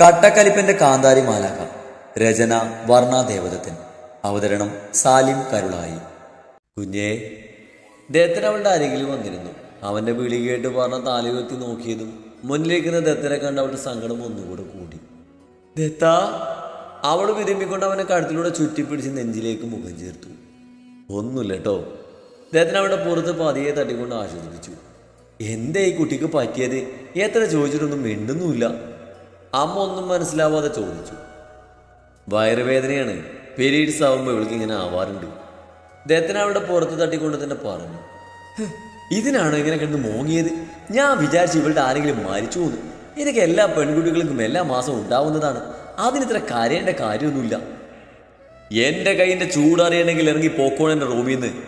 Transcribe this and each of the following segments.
കട്ടക്കലിപ്പന്റെ കാന്താരി മാലാക രചന വർണാദേവതത്തിൻ അവതരണം സാലിം കരുളായി. കുഞ്ഞേ ദത്തൻ അവളുടെ അരികിൽ വന്നിരുന്നു. അവന്റെ വിളി കേട്ട് പറഞ്ഞ താലയുയർത്തി നോക്കിയതും മുന്നിലേക്കുന്ന ദത്തനെ കണ്ട് അവളുടെ സങ്കടം ഒന്നുകൂടെ കൂടി. ദത്ത അവൾ വിരുമ്പിക്കൊണ്ട് അവനെ കഴുത്തിലൂടെ ചുറ്റിപ്പിടിച്ച് നെഞ്ചിലേക്ക് മുഖം ചേർത്തു. ഒന്നുമില്ല കേട്ടോ ദത്തൻ അവളുടെ പുറത്ത് പതിയെ തട്ടിക്കൊണ്ട് ആശ്വസിപ്പിച്ചു. എന്താ ഈ കുട്ടിക്ക് പറ്റിയത്? എത്ര ചോദിച്ചിട്ടൊന്നും മിണ്ടുന്നുമില്ല. അമ്മ ഒന്നും മനസ്സിലാവാതെ ചോദിച്ചു. വയറുവേദനയാണ്. പീരീഡ്സ് ആവുമ്പോൾ ഇവൾക്ക് ഇങ്ങനെ ആവാറുണ്ട്. ദത്തൻ അവളുടെ പുറത്ത് തട്ടിക്കൊണ്ട് തന്നെ പറഞ്ഞു. "ഹ്, ഇതിനാണോ ഇങ്ങനെ കിടന്ന് മോങ്ങിയത്? ഞാൻ വിചാരിച്ചു ഇവളുടെ ആരെങ്കിലും മരിച്ചു എന്ന് ഇതൊക്കെ എല്ലാ പെൺകുട്ടികൾക്കും എല്ലാ മാസവും ഉണ്ടാവുന്നതാണ്. അതിനിത്ര കരയേണ്ട കാര്യമൊന്നുമില്ല. എന്റെ കൈയിന്റെ ചൂടറിയണമെങ്കിൽ ഇറങ്ങി പോക്കോണം എന്റെ റൂമിൽ നിന്ന്.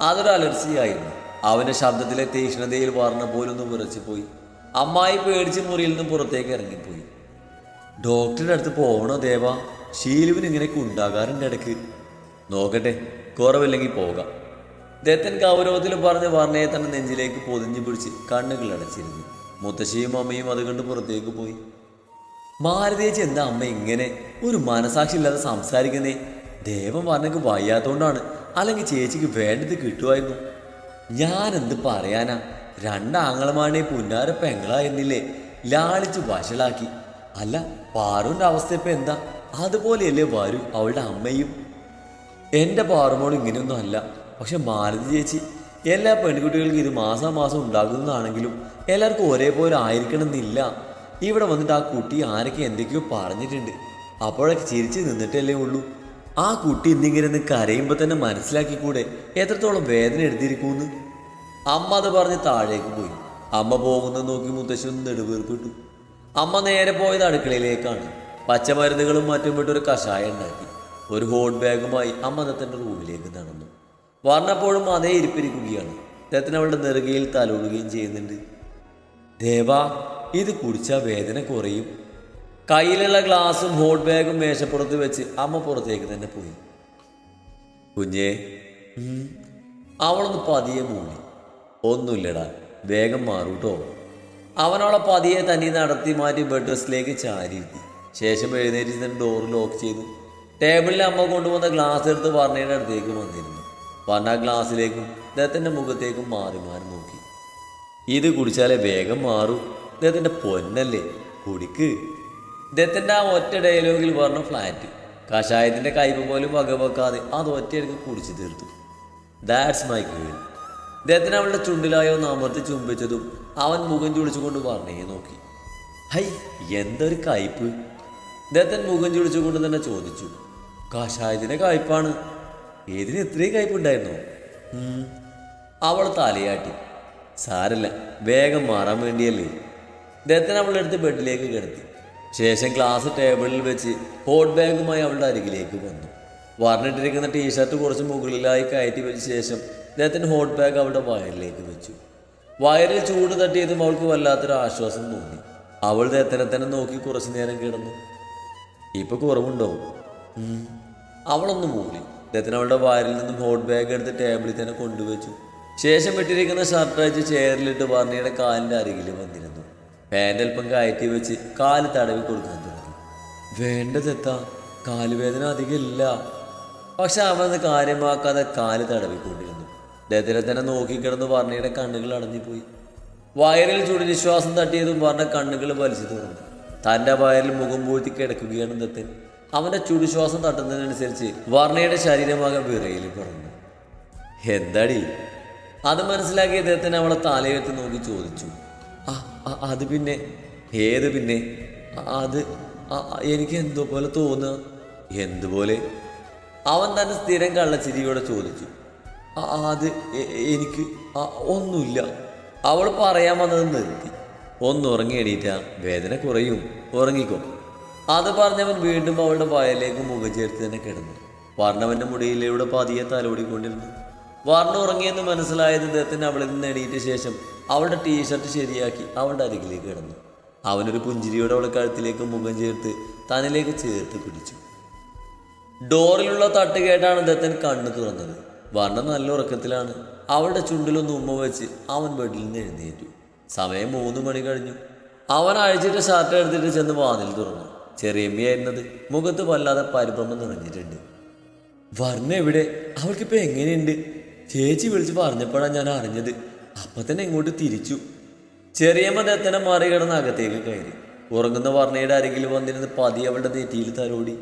അതൊരു അലർച്ചയായിരുന്നു. അവന്റെ ശബ്ദത്തിലെ തീക്ഷ്ണതയിൽ പറഞ്ഞ പോലൊന്ന് വിറച്ചു പോയി അമ്മായി പേടിച്ച് മുറിയിൽ നിന്നും പുറത്തേക്ക് ഇറങ്ങിപ്പോയി. ഡോക്ടറുടെ അടുത്ത് പോകണോ ദേവ? ശീലുവിന് ഇങ്ങനെയൊക്കെ ഉണ്ടാകാറുണ്ട് ഇടയ്ക്ക്. നോക്കട്ടെ കുറവില്ലെങ്കിൽ പോകാം. ദത്തൻ ഗൗരവത്തിൽ പറഞ്ഞ് വർണയെ തന്നെ നെഞ്ചിലേക്ക് പൊതിഞ്ഞു പിടിച്ച് കണ്ണുകൾ അടച്ചിരുന്നു. മുത്തശ്ശിയും അമ്മയും അത് കണ്ട് പുറത്തേക്ക് പോയി. മാരുതേച്ചി എന്താ അമ്മ ഇങ്ങനെ ഒരു മനസാക്ഷി ഇല്ലാതെ സംസാരിക്കുന്നേ? ദേവൻ പറഞ്ഞക്ക് വയ്യാത്തോണ്ടാണ്. അല്ലെങ്കിൽ ചേച്ചിക്ക് വേണ്ടത് കിട്ടുമായിരുന്നു. ഞാൻ എന്ത് പറയാനാ? രണ്ടാങ്ങളമാണെ പുന്നാര പെങ്ങളായിരുന്നില്ലേ ലാളിച്ച് വഷളാക്കി. അല്ല പാറുവിന്റെ അവസ്ഥ ഇപ്പൊ എന്താ? അതുപോലെയല്ലേ വരൂ അവളുടെ അമ്മയും. എന്റെ പാറുമോൾ ഇങ്ങനെയൊന്നും അല്ല. പക്ഷെ മാലതി ചേച്ചി എല്ലാ പെൺകുട്ടികൾക്കും ഇത് മാസാ മാസം ഉണ്ടാകുന്നതാണെങ്കിലും എല്ലാവർക്കും ഒരേപോലെ ആയിരിക്കണം എന്നില്ല ഇവിടെ വന്നിട്ട് ആ കുട്ടി ആരൊക്കെ എന്തൊക്കെയോ പറഞ്ഞിട്ടുണ്ട്. അപ്പോഴൊക്കെ ചിരിച്ച് നിന്നിട്ടല്ലേ ഉള്ളൂ. ആ കുട്ടി ഇന്നിങ്ങനെ കരയുമ്പോൾ തന്നെ മനസ്സിലാക്കിക്കൂടെ? എത്രത്തോളം വേദന എടുത്തിരിക്കുമെന്ന്? അമ്മ അത് പറഞ്ഞ് താഴേക്ക് പോയി. അമ്മ പോകുന്നത് നോക്കി മുത്തശ്ശി നെടുവീർപ്പിട്ടു. അമ്മ നേരെ പോയത് അടുക്കളയിലേക്കാണ്. പച്ചമരുന്നുകളും മറ്റും വിട്ട് ഒരു കഷായം ഉണ്ടാക്കി. ഒരു ഹോട്ട് ബാഗുമായി അമ്മ ദത്തന്റെ റൂമിലേക്ക് നടന്നു. വർണപ്പോഴും അതേ ഇരിപ്പിരിക്കുകയാണ്. ദത്തൻ അവളുടെ നെറുകയിൽ തലോടുകയും ചെയ്യുന്നുണ്ട്. ദേവ ഇത് കുടിച്ചാൽ വേദന കുറയും. കയ്യിലുള്ള ഗ്ലാസും ഹോട്ട് ബാഗും മേശപ്പുറത്ത് വെച്ച് അമ്മ പുറത്തേക്ക് തന്നെ പോയി. കുഞ്ഞേ. അവളൊന്ന് പതിയെ മൂളി ഒന്നുമില്ലടാ. വേഗം മാറൂട്ടോ. അവനോളെ പതിയെ തന്നെ നടത്തി മാറ്റി ബെഡ് റെസ്റ്റിലേക്ക് ചാരിയിരുത്തി ശേഷം എഴുന്നേറ്റ് തന്നെ ഡോർ ലോക്ക് ചെയ്തു. ടേബിളിൽ അമ്മ കൊണ്ടുവന്ന ഗ്ലാസ് എടുത്ത് വർണയുടെ അടുത്തേക്ക് വന്നിരുന്നു. വർണ ഗ്ലാസ്സിലേക്കും അദ്ദേഹത്തിന്റെ മുഖത്തേക്കും മാറി മാറി നോക്കി. ഇത് കുടിച്ചാലേ വേഗം മാറൂ. ഇദ്ദേഹത്തിന്റെ പൊന്നല്ലേ കുടിക്ക്. ഇദ്ദേഹത്തിന്റെ ആ ഒറ്റ ഡയലോഗിൽ പറഞ്ഞ ഫ്ലാറ്റ് കഷായത്തിന്റെ കയ്പ് പോലും വകവെക്കാതെ അത് ഒറ്റയടുക്ക് കുടിച്ചു തീർത്തു. ദാറ്റ്സ് മൈ ഗേൾ ഇദ്ദേഹത്തിന് അവളുടെ ചുണ്ടിലായോ ഒന്ന് അമർത്തി ചുംബിച്ചതും അവൻ മുഖം ചുളിച്ചുകൊണ്ട് പറഞ്ഞേ നോക്കി. ഹൈ എന്തൊരു കയ്പ്. അദ്ദേഹത്തൻ മുഖം ചുളിച്ചുകൊണ്ട് തന്നെ ചോദിച്ചു. കാഷായതിന്റെ കയ്പാണ്. ഏതിന് ഇത്രയും കയ്പുണ്ടായിരുന്നോ. അവൾ തലയാട്ടി. സാരല്ല വേഗം മാറാൻ വേണ്ടിയല്ലേ. അദ്ദേഹത്തിന് അവളുടെ അടുത്ത് ബെഡിലേക്ക് കിടത്തി. ശേഷം ഗ്ലാസ് ടേബിളിൽ വെച്ച് ഹോട്ട് ബാഗുമായി അവളുടെ അരികിലേക്ക് വന്നു. വർണിട്ടിരിക്കുന്ന ടീഷർട്ട് കുറച്ച് മുകളിലായി കയറ്റി വെച്ച ശേഷം ഇദ്ദേഹത്തിന് ഹോട്ട് ബാഗ് അവളുടെ വയറിലേക്ക് വെച്ചു. വയറിൽ ചൂട് തട്ടിയതും അവൾക്ക് വല്ലാത്തൊരു ആശ്വാസം തോന്നി. അവൾ ഇദ്ദേഹത്തിനെ തന്നെ നോക്കി കുറച്ചു നേരം കിടന്നു. ഇപ്പൊ കുറവുണ്ടോ. അവളൊന്ന് മൂളി അദ്ദേഹത്തിന് അവളുടെ വയറിൽ നിന്നും ഹോട്ട് ബാഗ് എടുത്ത് ടേബിളിൽ തന്നെ കൊണ്ടുവച്ചു. ശേഷം ഇട്ടിരിക്കുന്ന ഷർട്ട് അയച്ച് ചെയറിലിട്ട് വർണയുടെ കാലിന്റെ അരികിൽ വന്നിരുന്നു. പാന്റ് അല്പം കയറ്റി വെച്ച് കാൽ തടവി കൊടുക്കാൻ തുടങ്ങി. വേണ്ടതെത്താ കാലുവേദന അധികമില്ല പക്ഷെ അവനത് കാര്യമാക്കാതെ കാൽ തടവിക്കൊണ്ടിരുന്നു. ഇദ്ദേഹത്തിനെ തന്നെ നോക്കിക്കിടന്ന് വർണയുടെ കണ്ണുകൾ അടഞ്ഞുപോയി വയറിൽ ചുടിനിശ്വാസം തട്ടിയതും വർണ കണ്ണുകൾ വലിച്ചു തുറന്നു. തന്റെ വയറിൽ മുഖം പൂഴ്ത്തി കിടക്കുകയാണ് ദത്തൻ. അവന്റെ ചുടുശ്വാസം തട്ടുന്നതിനനുസരിച്ച് വർണയുടെ ശരീരമാകെ വിറയിൽ പറഞ്ഞു എന്താടി? അത് മനസ്സിലാക്കിയ ദത്തൻ അവളെ തലയെടുത്ത് നോക്കി ചോദിച്ചു. "ആ, അത് പിന്നെ? ഏത് പിന്നെ? "ആ, അത് എനിക്ക് എന്തോ പോലെ തോന്നുക. എന്തുപോലെ? അവൻ തന്നെ സ്ഥിരം കള്ളച്ചിരിയോടെ ചോദിച്ചു. "ആ, അത് എനിക്ക് ഒന്നുമില്ല. അവൾ പറയാൻ വന്നത് നിർത്തി. ഒന്ന് ഉറങ്ങി എണീറ്റാ വേദന കുറയും. ഉറങ്ങിക്കോ. അത് പറഞ്ഞവൻ വീണ്ടും അവളുടെ വയലേക്ക് മുഖം ചേർത്ത് തന്നെ കിടന്നു. വർണവന്റെ മുടിയിലൂടെ പതിയെ തലോടിക്കൊണ്ടിരുന്നു. വർണ ഉറങ്ങിയെന്ന് മനസ്സിലായത് ദത്തിന് അവളിൽ നിന്ന് എണീറ്റ ശേഷം അവളുടെ ടീഷർട്ട് ശരിയാക്കി അവളുടെ അരികിലേക്ക് കിടന്നു. അവനൊരു പുഞ്ചിരിയോടെ അവളെ കഴുത്തിലേക്ക് മുഖം ചേർത്ത് തന്നിലേക്ക് ചേർത്ത് പിടിച്ചു. ഡോറിലുള്ള തട്ട് കേട്ടാണ് ദത്തൻ കണ്ണു തുറന്നത്. വർണ നല്ല ഉറക്കത്തിലാണ്. അവളുടെ ചുണ്ടിലൊന്ന് ഉമ്മ വെച്ച് അവൻ ബെഡിൽ നിന്ന് എഴുന്നേറ്റു. സമയം മൂന്ന് മണി കഴിഞ്ഞു. അവൻ അഴിച്ചിട്ട് ഷർട്ട് എടുത്തിട്ട് ചെന്ന് വാതിൽ തുറന്നു. ചെറിയമ്മയായിരുന്നത് മുഖത്ത് വല്ലാതെ പരിഭ്രമം നിറഞ്ഞിട്ടുണ്ട്. വർണ എവിടെ? അവൾക്കിപ്പോൾ എങ്ങനെയുണ്ട്? ചേച്ചി വിളിച്ച് പറഞ്ഞപ്പോഴാണ് ഞാൻ അറിഞ്ഞത്. അപ്പം തന്നെ ഇങ്ങോട്ട് തിരിച്ചു. ചെറിയമ്മ ദത്തനെ മറികടന്ന് അകത്തേക്ക് കയറി. ഉറങ്ങുന്ന വർണയുടെ അരികിൽ വന്നിരുന്ന് പതി അവളുടെ നെറ്റിയിൽ തലോടി.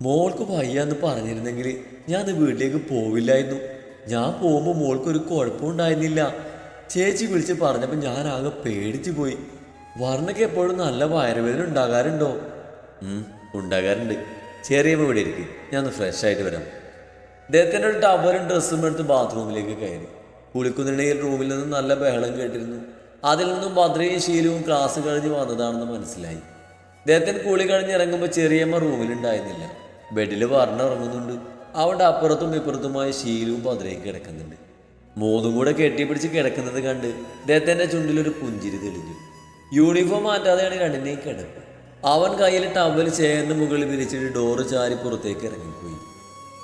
മോൾക്ക് വയ്യാന്ന് പറഞ്ഞിരുന്നെങ്കിൽ ഞാൻ വീട്ടിലേക്ക് പോവില്ലായിരുന്നു. ഞാൻ പോകുമ്പോൾ മോൾക്കൊരു കുഴപ്പമുണ്ടായിരുന്നില്ല. ചേച്ചി വിളിച്ച് പറഞ്ഞപ്പോൾ ഞാൻ ആകെ പേടിച്ചു പോയി. വർണയ്ക്ക് എപ്പോഴും നല്ല വയറുവേദന ഉണ്ടാകാറുണ്ടോ? ഉണ്ടാകാറുണ്ട്. ചെറിയമ്മ ഇവിടെ ഇരിക്കും. ഞാൻ ഫ്രഷ് ആയിട്ട് വരാം. അദ്ദേഹത്തിന്റെ ഒരു ടവറും ഡ്രസ്സും എടുത്ത് ബാത്റൂമിലേക്ക് കയറി. കുളിക്കുന്നിടയിൽ റൂമിൽ നിന്ന് നല്ല ബഹളം കേട്ടിരുന്നു. അതിൽ നിന്നും ഭദ്രയും ശീലവും ക്ലാസ് കഴിഞ്ഞ് വന്നതാണെന്ന് മനസ്സിലായി. അദ്ദേഹത്തിന് കുളി കഴിഞ്ഞ് ഇറങ്ങുമ്പോൾ ചെറിയമ്മ റൂമിലുണ്ടായിരുന്നില്ല ബെഡിൽ വർണ ഉറങ്ങുന്നുണ്ട് അവിടെ അപ്പുറത്തും ഇപ്പുറത്തുമായി ശീലവും പതിരേക്ക് കിടക്കുന്നുണ്ട്. മൂന്നും കൂടെ കെട്ടിപ്പിടിച്ച് കിടക്കുന്നത് കണ്ട് അദ്ദേഹത്തിന്റെ ചുണ്ടിലൊരു പുഞ്ചിരി തെളിഞ്ഞു. യൂണിഫോം മാറ്റാതെയാണ് രണ്ടിനെയും കിടപ്പ്. അവൻ കയ്യിൽ ടവൽ ചേർന്ന് മുകളിൽ വിരിച്ചിട്ട് ഡോറ് ചാരി പുറത്തേക്ക് ഇറങ്ങിപ്പോയി.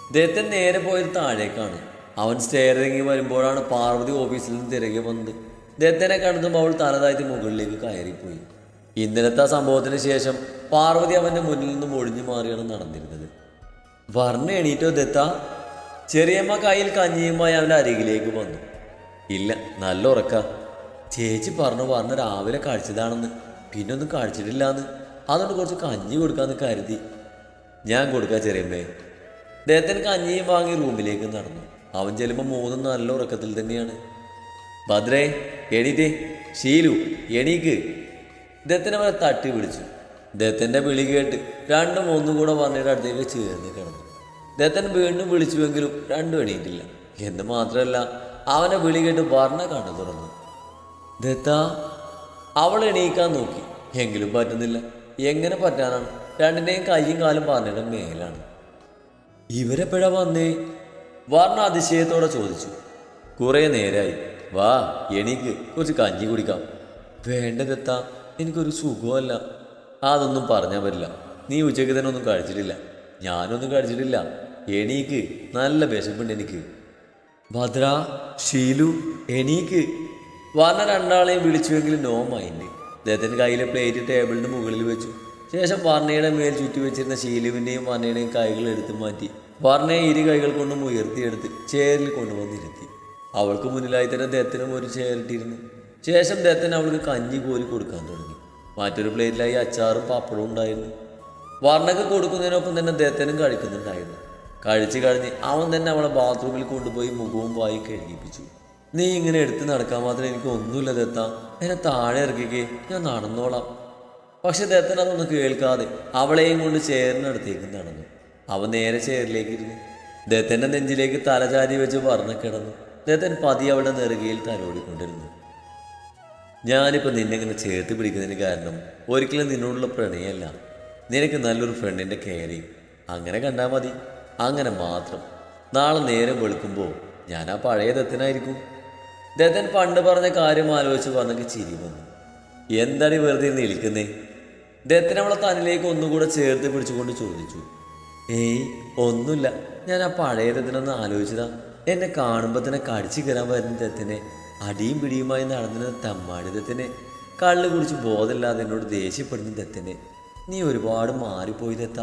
ഇദ്ദേഹത്തെ നേരെ പോയത് താഴേക്കാണ്. അവൻ സ്റ്റേറിറങ്ങി വരുമ്പോഴാണ് പാർവതി ഓഫീസിൽ നിന്ന് തിരികെ വന്നത്. ഇദ്ദേഹത്തിനെ കണ്ടതും അവൾ തലതായിട്ട് മുകളിലേക്ക് കയറിപ്പോയി. ഇന്നലത്തെ സംഭവത്തിന് ശേഷം പാർവതി അവന്റെ മുന്നിൽ നിന്നും ഒഴിഞ്ഞു മാറിയാണ് നടന്നിരുന്നത്. വർണ എണീറ്റോ ദത്ത ചെറിയമ്മ കയ്യിൽ കഞ്ഞിയുമായി അവന്റെ അരികിലേക്ക് വന്നു. ഇല്ല നല്ല ഉറക്ക. ചേച്ചി പറഞ്ഞു വർണ രാവിലെ കഴിച്ചതാണെന്ന്. പിന്നെ ഒന്നും കഴിച്ചിട്ടില്ലാന്ന്. അതുകൊണ്ട് കുറച്ച് കഞ്ഞി കൊടുക്കാന്ന് കരുതി. ഞാൻ കൊടുക്കാം ചെറിയമ്മേ. ദത്തൻ കഞ്ഞിയും വാങ്ങി റൂമിലേക്ക് നടന്നു. അവൻ ചെല്ലുമ്പോൾ മൂന്നും നല്ല ഉറക്കത്തിൽ തന്നെയാണ്. ഭദ്രേ എണീറ്റേ. ശീലു എണീക്ക്. ഇദ്ദേഹത്തിനെ അവരെ തട്ടി വിളിച്ചു. ഇദ്ദേഹത്തിന്റെ വിളി കേട്ട് രണ്ടും മൂന്നും കൂടെ പറഞ്ഞിട്ട് അടുത്തേക്ക് ചേർന്ന് കിടന്നു. ഇദ്ദേഹത്തൻ വീണ്ടും വിളിച്ചുവെങ്കിലും രണ്ടും എണീറ്റില്ല. എന്ന് മാത്രമല്ല അവനെ വിളി കേട്ട് പറഞ്ഞ കണ്ണു തുറന്നു. ദത്ത അവൾ എണീക്കാൻ നോക്കി. എങ്കിലും പറ്റുന്നില്ല. എങ്ങനെ പറ്റാനാണ്? രണ്ടിന്റെയും കൈയും കാലും പറഞ്ഞിട്ട് മേലാണ്. ഇവരെപ്പോഴാ വന്നേ? വർണ അതിശയത്തോടെ ചോദിച്ചു. കുറേ നേരായി. വാ എണീക്ക്. കുറച്ച് കഞ്ഞി കുടിക്കാം. വേണ്ടതെത്താ എനിക്കൊരു സുഖമല്ല അതൊന്നും പറഞ്ഞാൽ പറ്റില്ല. നീ ഉച്ചയ്ക്ക് തന്നെ ഒന്നും കഴിച്ചിട്ടില്ല. ഞാനൊന്നും കഴിച്ചിട്ടില്ല. എണീക്ക്. നല്ല വിശപ്പുണ്ട് എനിക്ക്. ഭദ്ര ഷീലു എണീക്ക്. വർണ രണ്ടാളെയും വിളിച്ചുവെങ്കിലും നോ മൈൻഡ് അദ്ദേഹത്തിന്റെ കയ്യിലെ പ്ലേറ്റ് ടേബിളിന് മുകളിൽ വെച്ചു. ശേഷം വർണയുടെ മേൽ ചുറ്റി വെച്ചിരുന്ന ഷീലുവിന്റെയും വർണയുടെയും കൈകൾ എടുത്തു മാറ്റി. വർണയെ ഇരു കൈകൾ കൊണ്ടും ഉയർത്തിയെടുത്ത് ചേരിൽ കൊണ്ടുവന്നിരുത്തി. അവൾക്ക് മുന്നിലായി തന്നെ ദത്തനും ഒരു ചേരിട്ടിരുന്നു ശേഷം ദത്തൻ അവൾക്ക് കഞ്ഞി കോരി കൊടുക്കാൻ തുടങ്ങി. മറ്റൊരു പ്ലേറ്റിലായി അച്ചാറും പപ്പടവും ഉണ്ടായിരുന്നു. വർണൊക്കെ കൊടുക്കുന്നതിനൊപ്പം തന്നെ അദ്ദേഹത്തിനും കഴിക്കുന്നുണ്ടായിരുന്നു. കഴിച്ച് കഴിഞ്ഞ് അവൻ തന്നെ അവളെ ബാത്റൂമിൽ കൊണ്ടുപോയി മുഖവും വായി കഴുകിപ്പിച്ചു. നീ ഇങ്ങനെ എടുത്ത് നടക്കാൻ മാത്രം എനിക്ക് ഒന്നുമില്ല ദത്ത. എന്നെ താഴെ ഇറക്കിക്കേ. ഞാൻ നടന്നോളാം. പക്ഷെ ദത്തൻ അതൊന്നും കേൾക്കാതെ അവളെയും കൊണ്ട് ചേറിനടുത്തേക്ക് നടന്നു. അവൻ നേരെ ചേറിലേക്ക് ഇരുന്നു. ദത്തന്റെ നെഞ്ചിലേക്ക് തലചാരി വെച്ച് പറഞ്ഞു കിടന്നു ദത്തൻ പതി അവളുടെ നെറുകയിൽ തലോടിക്കൊണ്ടിരുന്നു. ഞാനിപ്പോൾ നിന്നെ ഇങ്ങനെ ചേർത്ത് പിടിക്കുന്നതിന് കാരണം ഒരിക്കലും നിന്നോടുള്ള പ്രണയമല്ല. നിനക്ക് നല്ലൊരു ഫ്രണ്ടിന്റെ കെയറിങ് അങ്ങനെ കണ്ടാൽ മതി. അങ്ങനെ മാത്രം. നാളെ നേരം വെളുക്കുമ്പോൾ ഞാൻ ആ പഴയ ദത്തനായിരിക്കും. ദത്തൻ പണ്ട് പറഞ്ഞ കാര്യം ആലോചിച്ച് വന്നെങ്കിൽ ചിരി വന്നു. എന്താണ് ഈ വെറുതെ നിൽക്കുന്നേ? ദത്തൻ അവളെ തന്നിലേക്ക് ഒന്നുകൂടെ ചേർത്ത് പിടിച്ചുകൊണ്ട് ചോദിച്ചു. ഏയ് ഒന്നുമില്ല. ഞാൻ ആ പഴയ ദത്തനൊന്ന് ആലോചിച്ചതാ. എന്നെ കാണുമ്പോൾ തന്നെ കടിച്ചു കയറാൻ വരുന്ന ദത്തിനെ. അടിയും പിടിയുമായി നടന്നിരുന്ന തമ്മാടി ദത്തിനെ. കള്ളു കുടിച്ച് ബോധമില്ലാതെ എന്നോട് ദേഷ്യപ്പെടുന്ന ദത്തനെ. നീ ഒരുപാട് മാറിപ്പോയി ദത്ത.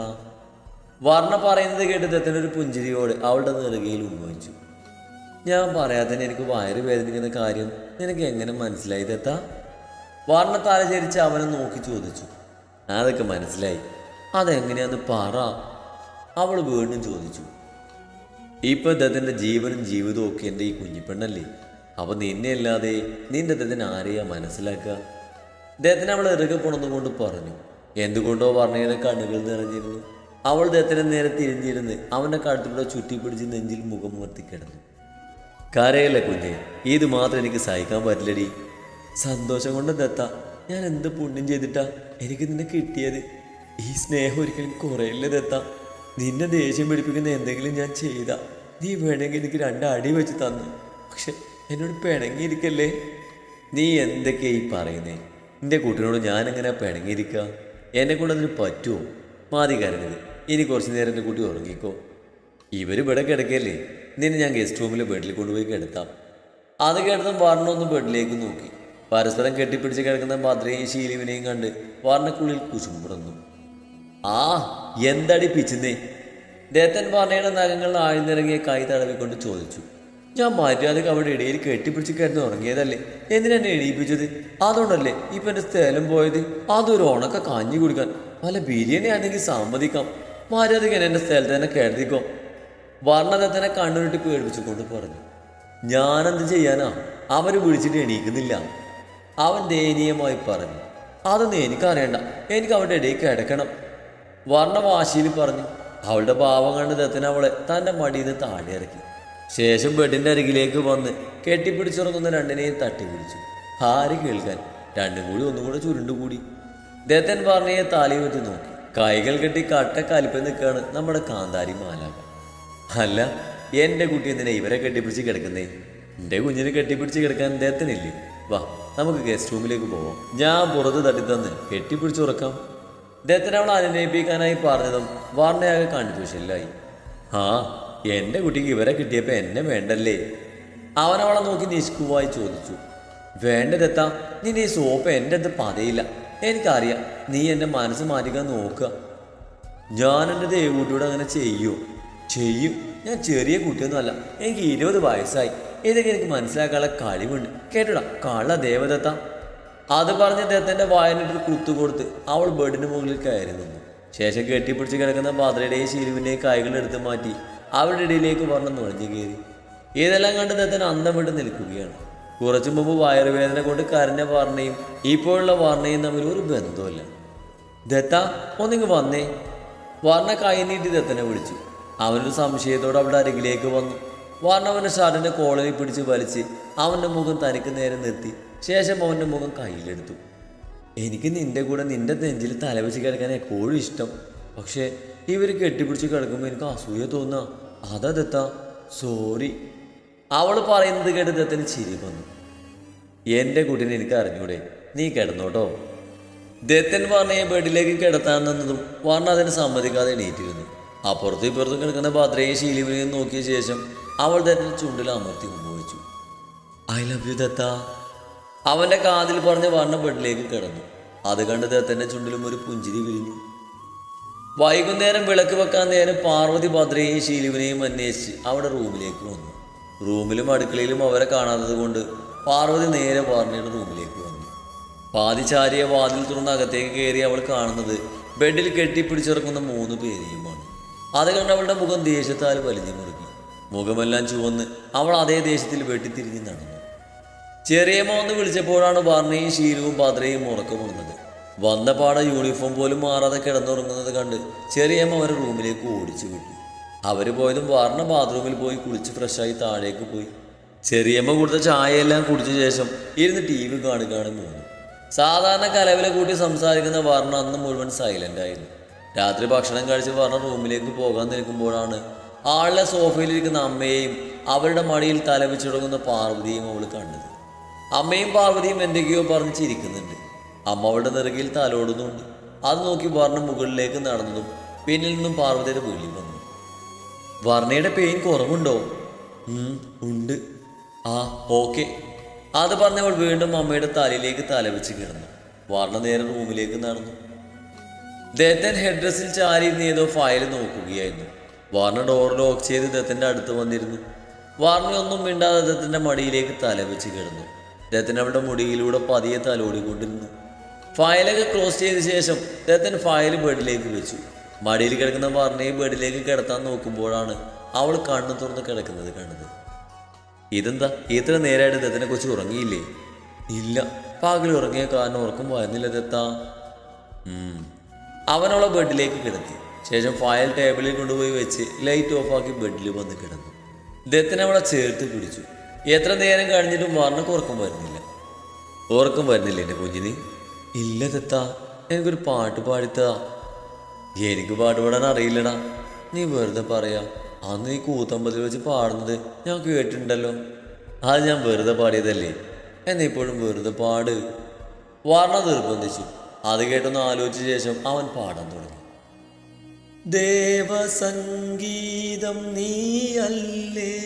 വർണ പറയുന്നത് കേട്ട് ദത്തനൊരു പുഞ്ചിരിയോട് അവളുടെ നെറുകയിൽ ഉപയോഗിച്ചു ഞാൻ പറയാതെ തന്നെ എനിക്ക് വയറ് വേദനിക്കുന്ന കാര്യം നിനക്ക് എങ്ങനെ മനസ്സിലായി ദത്ത? വർണ തലചരിച്ച് അവനെ നോക്കി ചോദിച്ചു. അതൊക്കെ മനസ്സിലായി. അതെങ്ങനെയാന്ന് പറ. അവൾ വീണ്ടും ചോദിച്ചു. ഇപ്പം ദത്തന്റെ ജീവനും ജീവിതവും ഒക്കെ എന്റെ ഈ കുഞ്ഞിപ്പെണ്ണല്ലേ? അപ്പൊ നിന്നെ അല്ലാതെ നിന്റെ ദത്തൻ ആരെയാ മനസ്സിലാക്കുക? ദത്തൻ അവൾ ഇറുകെ പുണർന്നുകൊണ്ട് പറഞ്ഞു. എന്തുകൊണ്ടോ പറഞ്ഞത് കണ്ണുകൾ നിറഞ്ഞിരുന്നു. അവൾ ദത്തനെ നേരെ തിരിഞ്ഞിരുന്ന് അവന്റെ കഴുത്തിലൂടെ ചുറ്റിപ്പിടിച്ച് നെഞ്ചിൽ മുഖം മുർത്തി കിടന്നു. കരയല്ല കുഞ്ഞെ? ഇത് മാത്രം എനിക്ക് സഹിക്കാൻ പറ്റില്ലടി. സന്തോഷം കൊണ്ട് ദത്ത ഞാൻ എന്ത് പുണ്യം ചെയ്തിട്ടാ എനിക്ക് നിന്നെ കിട്ടിയത്? ഈ സ്നേഹം ഒരിക്കലും കുറയില്ല ദത്ത. നിന്നെ ദേഷ്യം പിടിപ്പിക്കുന്ന എന്തെങ്കിലും ഞാൻ ചെയ്ത നീ വേണമെങ്കിൽ എനിക്ക് രണ്ട് അടി വെച്ച് തന്നു. പക്ഷെ എന്നോട് പിണങ്ങിയിരിക്കല്ലേ? നീ എന്തൊക്കെയാ ഈ പറയുന്നേ? നിന്റെ കൂട്ടിനോട് ഞാനെങ്ങനെ പിണങ്ങിയിരിക്കുക എന്നെ കൊണ്ട് അതിന് പറ്റുമോ മാതി കരഞ്ഞത്. ഇനി കുറച്ച് നേരം എന്റെ കുട്ടി ഉറങ്ങിക്കോ. ഇവർ ഇവിടെ കിടക്കല്ലേ? നിന്നെ ഞാൻ ഗസ്റ്റ് റൂമിൽ ബെഡിൽ കൊണ്ടുപോയി കിടത്താം. അത് കിടന്നും പറഞ്ഞൊന്ന് ബെഡിലേക്ക് നോക്കി. പരസ്പരം കെട്ടിപ്പിടിച്ച് കിടക്കുന്ന ഭദ്രയും ശീലുവിനെയും കണ്ട് വർണക്കുള്ളിൽ കുശുമ്പുറന്നു ആ എന്തടി പിച്ചുന്നേ? ദേത്തൻ വർണയുടെ നഖങ്ങളിൽ ആഴ്ന്നിറങ്ങിയ കൈ തടവിക്കൊണ്ട് ചോദിച്ചു. ഞാൻ മര്യാദയ്ക്ക് അവിടെ ഇടയിൽ കെട്ടിപ്പിടിച്ച് കിടന്ന് ഉറങ്ങിയതല്ലേ എന്തിനെന്നെ എണീപ്പിച്ചത്? അതുകൊണ്ടല്ലേ ഇപ്പൊ എന്റെ സ്ഥലം പോയത്? അതൊരു ഉണക്ക കഞ്ഞി കുടിക്കാൻ. പല ബിരിയാണി ആണെങ്കിൽ സമ്മതിക്കാം. മര്യാദയ്ക്ക് എന്നെ എന്റെ സ്ഥലത്ത് തന്നെ കരുതിക്കോ വർണദത്തനെ കണ്ണുരുട്ടി പേടിപ്പിച്ചുകൊണ്ട് പറഞ്ഞു. ഞാനെന്ത് ചെയ്യാനാ? അവർ വിളിച്ചിട്ട് എണീക്കുന്നില്ല. അവൻ ദയനീയമായി പറഞ്ഞു. അതൊന്നും എനിക്കറിയണ്ട. എനിക്ക് അവളുടെ ഇടയിൽ കിടക്കണം. വർണ വാശിയിൽ പറഞ്ഞു. അവളുടെ ഭാവം കണ്ട് അവളെ തന്റെ മടിയിൽ നിന്ന് താഴെ ഇറക്കി. ശേഷം ബെഡിന്റെ അരികിലേക്ക് വന്ന് കെട്ടിപ്പിടിച്ചുറങ്ങുന്ന രണ്ടിനെയും തട്ടി പിടിച്ചു ആര് കേൾക്കാൻ രണ്ടും കൂടി ഒന്നും കൂടെ ചുരുണ്ടുകൂടി. ദത്തൻ പറഞ്ഞയെ വെച്ച് നോക്കി. കൈകൾ കെട്ടി കട്ട കലിപ്പ് നിൽക്കുകയാണ് നമ്മുടെ കാന്താരി മാലാക അല്ല എന്റെ കുട്ടി എന്തിനാ ഇവരെ കെട്ടിപ്പിടിച്ച് കിടക്കുന്നേ? എന്റെ കുഞ്ഞിനെ കെട്ടിപ്പിടിച്ച് കിടക്കാൻ ദത്തനില്ലേ? വാ നമുക്ക് ഗസ്റ്റ് റൂമിലേക്ക് പോവാം. ഞാൻ പുറത്ത് തട്ടിത്തന്ന് കെട്ടിപ്പിടിച്ചുറക്കാം ദത്തൻ അവൾ അനുനയിപ്പിക്കാനായി പറഞ്ഞതും വാർണയാകെ കൺഫ്യൂഷനിലായി ആ എന്റെ കുട്ടിക്ക് ഇവരെ കിട്ടിയപ്പോൾ എന്നെ വേണ്ടല്ലേ? അവനവളെ നോക്കി നിഷ്കുവായി ചോദിച്ചു. വേണ്ട ദത്ത നിന്റെ ഈ സോപ്പ് എന്റെ അടുത്ത് പതയില്ല. എനിക്കറിയാം നീ എന്റെ മനസ്സ് മാറ്റിക്കാൻ നോക്കുക. ഞാൻ എന്റെ ദേവൂട്ടിയോട് അങ്ങനെ ചെയ്യൂ. ചെയ്യും. ഞാൻ ചെറിയ കുട്ടിയൊന്നുമല്ല. എനിക്ക് ഇരുപത് വയസ്സായി. ഇതൊക്കെ എനിക്ക് മനസ്സിലാക്കാനുള്ള കഴിവുണ്ട്. കേട്ടോടാ കള്ള ദേവദത്ത അത് പറഞ്ഞ ദത്തന്റെ വായനിട്ടൊരു കുത്തു കൊടുത്ത് അവൾ ബെഡിന് മുകളിൽ കയറി നിന്നു. ശേഷം കെട്ടിപ്പിടിച്ച് കിടക്കുന്ന പാത്രയുടെയും ശീലുവിന്റെയും കൈകളെടുത്ത് മാറ്റി. അവരുടെ ഇടയിലേക്ക് പറഞ്ഞു നുഴഞ്ഞു കയറി. ഇതെല്ലാം കണ്ട് ദത്തൻ അന്തം വിട്ട് നിൽക്കുകയാണ്. കുറച്ചു മുമ്പ് വയറുവേദന കൊണ്ട് കരഞ്ഞ വാർണയും ഇപ്പോഴുള്ള വാർണയും തമ്മിൽ ഒരു ബന്ധമില്ല ദത്ത ഒന്നിങ്ങ് വന്നേ. വർണ കൈ നീട്ടി ദത്തനെ വിളിച്ചു. അവനൊരു സംശയത്തോടെ അവിടെ അരികിലേക്ക് വന്നു. വർണ അവന്റെ ഷർട്ടിന്റെ കോളനി പിടിച്ച് വലിച്ച് അവന്റെ മുഖം തനിക്ക് നേരെ നിർത്തി. ശേഷം അവന്റെ മുഖം കയ്യിലെടുത്തു. എനിക്ക് നിന്റെ കൂടെ നിന്റെ നെഞ്ചിൽ തലവെച്ച് കിടക്കാൻ എപ്പോഴും ഇഷ്ടം. പക്ഷേ ഇവർ കെട്ടിപ്പിടിച്ച് കിടക്കുമ്പോൾ എനിക്ക് അസൂയ തോന്നുക അതാ ദത്ത സോറി. അവൾ പറയുന്നത് കേട്ട് ചിരി വന്നു. എന്റെ കുട്ടീനെ എനിക്ക് അറിഞ്ഞൂടെ? നീ കിടന്നോട്ടോ. ദത്തൻ പറഞ്ഞ ബെഡിലേക്ക് കിടത്താൻ നിന്നതും വർണ അതിന് സമ്മതിക്കാതെ എണീറ്റിരുന്നു. അപ്പുറത്തും ഇപ്പുറത്തും കിടക്കുന്ന പാത്രയെ ശീലിവിനെയും നോക്കിയ ശേഷം അവൾ ദത്തൻ ചുണ്ടിൽ അമർത്തി ഉപയോഗിച്ചു ഐ ലവ് യു ദത്ത. അവന്റെ കാതിൽ പറഞ്ഞ് വർണ ബെഡിലേക്ക് കിടന്നു. അത് കണ്ട് ദത്തന്റെ ചുണ്ടിലും ഒരു പുഞ്ചിരി വിരിഞ്ഞു. വൈകുന്നേരം വിളക്ക് വെക്കാൻ നേരം പാർവതി ഭദ്രയെയും ശീലുവിനെയും അന്വേഷിച്ച് അവിടെ റൂമിലേക്ക് വന്നു. റൂമിലും അടുക്കളയിലും അവരെ കാണാത്തത് കൊണ്ട് പാർവതി നേരെ പാർണിയുടെ റൂമിലേക്ക് വന്നു. പാതിചാരിയ വാതിൽ തുറന്ന് അകത്തേക്ക് കയറി അവൾ കാണുന്നത് ബെഡിൽ കെട്ടിപ്പിടിച്ചിറക്കുന്ന മൂന്ന് പേരെയുമാണ്. അത് കണ്ട് അവളുടെ മുഖം ദേഷ്യത്താൽ വലിഞ്ഞു മുറുകി. മുഖമെല്ലാം ചുവന്ന് അവൾ അതേ ദേശത്തിൽ വെട്ടിത്തിരിഞ്ഞ് നടന്നു. ചെറിയമ്മ ഒന്ന് വിളിച്ചപ്പോഴാണ് വർണയും ശീലവും ഭദ്രയും ഉറക്കമുണർന്നത് വന്ന പാടെ യൂണിഫോം പോലും മാറാതെ കിടന്നുറങ്ങുന്നത് കണ്ട് ചെറിയമ്മ അവരെ റൂമിലേക്ക് ഓടിച്ചു വിട്ടു. അവർ പോയതും വാർണ ബാത്റൂമിൽ പോയി കുളിച്ച് ഫ്രഷായി താഴേക്ക് പോയി. ചെറിയമ്മ കൊടുത്ത ചായയെല്ലാം കുടിച്ച ശേഷം ഇരുന്ന് ടി വി കാണുകയാണ് മൂന്ന് സാധാരണ കലവിലെ കൂട്ടി സംസാരിക്കുന്ന വർണ അന്ന് മുഴുവൻ സൈലന്റ് ആയിരുന്നു. രാത്രി ഭക്ഷണം കഴിച്ച് വർണ റൂമിലേക്ക് പോകാൻ നിൽക്കുമ്പോഴാണ് ആളുടെ സോഫയിലിരിക്കുന്ന അമ്മയെയും അവരുടെ മടിയിൽ തലവെച്ചുടങ്ങുന്ന പാർവതിയും അവൾ കണ്ടത്. അമ്മയും പാർവതിയും എന്തൊക്കെയോ പറഞ്ഞ് ചിരിക്കുന്നുണ്ട്. അമ്മ അവളുടെ താലോടുന്നുണ്ട്. തലോടുന്നുണ്ട് അത് നോക്കി വർണ മുകളിലേക്ക് നടന്നതും പിന്നിൽ നിന്നും പാർവതിയുടെ വിളി വന്നു. വർണയുടെ പെയിൻ കുറവുണ്ടോ? ഉണ്ട്. ആ ഓക്കെ. അത് പറഞ്ഞവൾ വീണ്ടും അമ്മയുടെ തലയിലേക്ക് തലവെച്ച് കിടന്നു. വർണ നേരെ റൂമിലേക്ക് നടന്നു. ദത്തൻ ഹെഡ് ഡ്രസ്സിൽ ചാരി ഏതോ ഫയൽ നോക്കുകയായിരുന്നു. വാർണ ഡോർ ലോക്ക് ചെയ്ത് ദത്തന്റെ അടുത്ത് വന്നിരുന്നു. വാർണ ഒന്നും മിണ്ടാതെ ദത്തന്റെ മടിയിലേക്ക് തലവെച്ച് കിടന്നു. ദത്തൻ അവളുടെ മുടിയിലൂടെ പതിയെ തലോടിക്കൊണ്ടിരുന്നു. ഫയലൊക്കെ ക്ലോസ് ചെയ്ത ശേഷം ദത്തൻ ഫയൽ ബെഡിലേക്ക് വെച്ചു. മടിയിൽ കിടക്കുന്ന വാർണയെ ബെഡിലേക്ക് കിടത്താൻ നോക്കുമ്പോഴാണ് അവൾ കണ്ണു തുറന്ന് കിടക്കുന്നത് കണ്ടത്. ഇതെന്താ? ഇത്ര നേരമായിട്ട് ദത്തനെ കുറിച്ച് ഉറങ്ങിയില്ലേ? ഇല്ല. പകൽ ഉറങ്ങിയ കാരണം ഉറക്കം വരുന്നില്ല ദത്ത. അവനവളെ ബെഡിലേക്ക് കിടത്തി. ശേഷം ഫയൽ ടേബിളിൽ കൊണ്ടുപോയി വെച്ച് ലൈറ്റ് ഓഫാക്കി ബെഡിൽ വന്ന് കിടന്നു. ദത്തൻ അവളെ ചേർത്ത് പിടിച്ചു. എത്ര നേരം കഴിഞ്ഞിട്ടും വർണക്ക് ഉറക്കം വരുന്നില്ല. ഉറക്കം വരുന്നില്ല എന്റെ കുഞ്ഞിന്. ഇല്ല തത്ത എനിക്കൊരു പാട്ട് പാടിത്താ. എനിക്ക് പാട്ട് പാടാൻ അറിയില്ലടാ. നീ വെറുതെ പറയാ. അന്ന് നീ കൂത്തമ്പതിൽ വെച്ച് പാടുന്നത് ഞാൻ കേട്ടിട്ടുണ്ടല്ലോ. അത് ഞാൻ വെറുതെ പാടിയതല്ലേ? എന്നാ ഇപ്പോഴും വെറുതെ പാട്. വർണ നിർബന്ധിച്ചു. അത് കേട്ടൊന്ന് ആലോചിച്ച ശേഷം അവൻ പാടാൻ തുടങ്ങി. ദേവസംഗീതം നീയല്ലേ?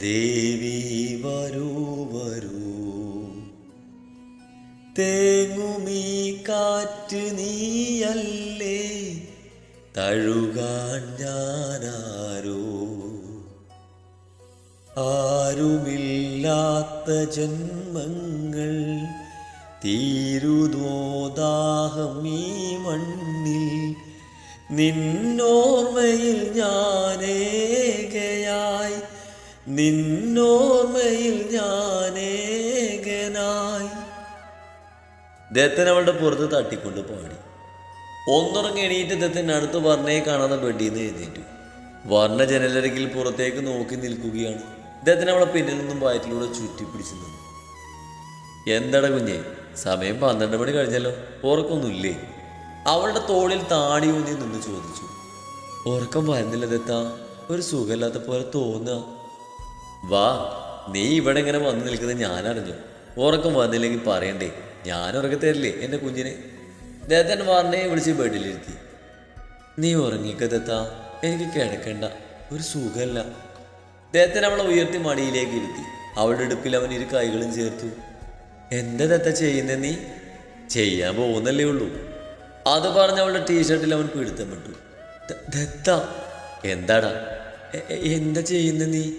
ദേവി വരൂ വരൂ. തേങ്ങുമീ കാറ്റ് നീയല്ലേ? തഴുകാൻ ഞാനാരോ? ആരുമില്ലാത്ത ജന്മങ്ങൾ തീരുദോദാഹം ഈ മണ്ണിൽ? നിന്നോർമ്മയിൽ ഞാനേകയായി. നിന്നോർമ്മയിൽ ഞാനേകനായി. ദത്തൻ അവളുടെ പുറത്ത് തട്ടിക്കൊണ്ട് പാടി. ഒന്നുറങ്ങി എണീറ്റ് ദത്തൻ അടുത്ത് വർണയെ കാണാതെ ബെഡിൽ നിന്ന് എഴുന്നേറ്റു. വർണ ജനലരികിൽ പുറത്തേക്ക് നോക്കി നിൽക്കുകയാണ്. ദത്തൻ അവളെ പിന്നിൽ നിന്നും വയറ്റിലൂടെ ചുറ്റി പിടിച്ചു നിന്നു. എന്താടാ കുഞ്ഞെ സമയം പന്ത്രണ്ട് മണി കഴിഞ്ഞല്ലോ. ഉറക്കൊന്നുമില്ലേ അവളുടെ തോളിൽ താടി ഊന്നി നിന്ന് ചോദിച്ചു. ഉറക്കം വരുന്നില്ല ദത്ത ഒരു സുഖമില്ലാത്ത പോലെ തോന്നുക വാ നീ ഇവിടെ ഇങ്ങനെ വന്നു നിൽക്കുന്നത് ഞാൻ അറിഞ്ഞു ഉറക്കം വന്നില്ലെങ്കിൽ പറയണ്ടേ? ഞാൻ ഉറക്കത്തരില്ലേ എന്റെ കുഞ്ഞിനെ? ദേത്തൻ വാറിനെ വിളിച്ച് ബെഡിലിരുത്തി നീ ഉറങ്ങിക്ക ദത്ത എനിക്ക് കിടക്കണ്ട ഒരു സുഖമല്ല ദേത്തൻ അവളെ ഉയർത്തി മടിയിലേക്ക് ഇരുത്തി. അവളുടെ ഇടുപ്പിൽ അവൻ ഇരു കൈകളും ചേർത്തു. എന്താ ദത്ത ചെയ്യുന്ന നീ? ചെയ്യാൻ പോകുന്നല്ലേ ഉള്ളൂ. അത് പറഞ്ഞ് അവളുടെ ടീഷർട്ടിൽ അവൻ പിടുത്തം വിട്ടു. "ദ- ദത്ത എന്താടാ? എന്താ ചെയ്യുന്ന നീ?